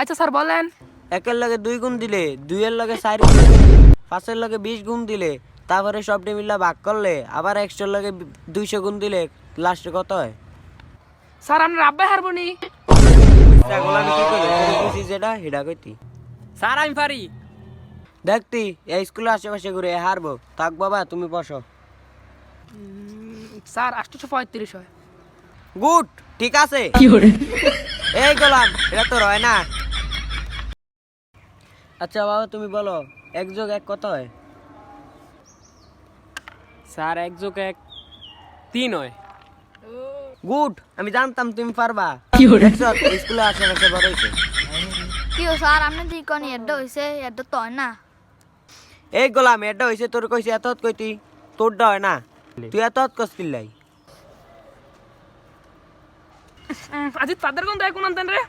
আচ্ছা স্যার বলেন। একের লগে দুই গুণ দিলে দুইয়ের লগে চার গুণ দিলে পাঁচের লগে বিশ গুণ দিলে তারপরে সবটি মিলে ভাগ করলে আবার একশোর লগে দুইশো গুণ দিলে লাস্টে কত হয়? স্যার আপনার আব্বাই হারবনি সেগুলো আমি কি করি তোরে যেটা সেটা কইতি। স্যার আমি পারি। দেখতি এই স্কুলের আশেপাশে ঘুরে হারবো। থাক বাবা তুমি বসো। স্যার আটশোশো পঁয়ত্রিশ হয়। গুড ঠিক আছে। এই গোলাম এটা তো রয় না। আচ্ছা বাবা তুমি বলো এক যোগ এক কত হয়? স্যার এক যোগ এক তিন হয়। গুড আমি জানতাম তুমি পারবা। দেখছ, স্কুলে আশেপাশে বড় হয়েছে। কি স্যার? আপনি দি কোন এড্ড হইছে এড্ড তো হয় না। এই গোলাম এটা হয়েছে তোর কইছি এত কইতি তোরটা হয় না। তুই এত কস্তিল লাই আজি তাদের কোন দেয় কোন আনতেন রে?